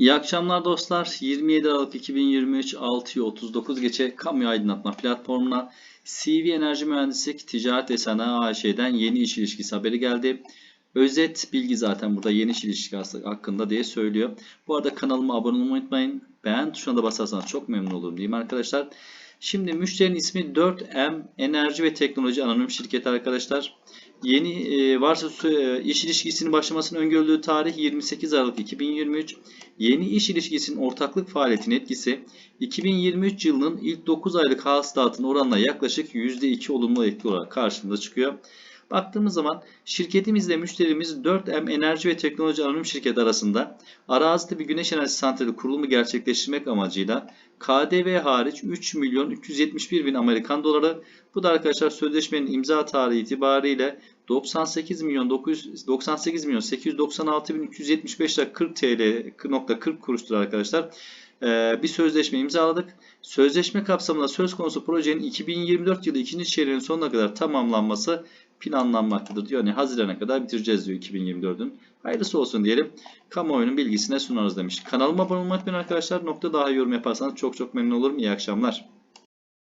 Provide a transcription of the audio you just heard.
İyi akşamlar dostlar. 27 Aralık 2023 6'yı 39 geçe kamu aydınlatma platformuna CV Enerji Mühendislik Ticaret ve Sanayi AŞ'den yeni iş ilişkisi haberi geldi. Özet bilgi zaten burada yeni iş ilişkisi hakkında diye söylüyor. Bu arada kanalıma abone olmayı unutmayın. Beğen tuşuna da basarsanız çok memnun olurum diyeyim arkadaşlar. Şimdi müşterinin ismi 4M Enerji ve Teknoloji Anonim Şirketi arkadaşlar. Yeni e, varsa e, iş ilişkisinin başlamasının öngörüldüğü tarih 28 Aralık 2023. Yeni iş ilişkisinin ortaklık faaliyetinin etkisi 2023 yılının ilk 9 aylık hasılatın oranına yaklaşık %2 olumlu etki olarak karşımıza çıkıyor. Baktığımız zaman şirketimizle müşterimiz 4M Enerji ve Teknoloji Anonim Şirketi arasında arazide bir güneş enerji santrali kurulumu gerçekleştirmek amacıyla KDV hariç 3 milyon 371 bin Amerikan doları. Bu da arkadaşlar sözleşmenin imza tarihi itibariyle 98 milyon 900 98 milyon 896 bin 375 lira 40 TL nokta 40 kuruştur arkadaşlar. Ee, bir sözleşme imzaladık. Sözleşme kapsamında söz konusu projenin 2024 yılı ikinci çeyreğinin sonuna kadar tamamlanması planlanmaktadır diyor. Yani Haziran'a kadar bitireceğiz diyor 2024'ün. Hayırlısı olsun diyelim. Kamuoyunun bilgisine sunarız demiş. Kanalıma abone olmayı unutmayın arkadaşlar. Nokta daha yorum yaparsanız çok çok memnun olurum. İyi akşamlar.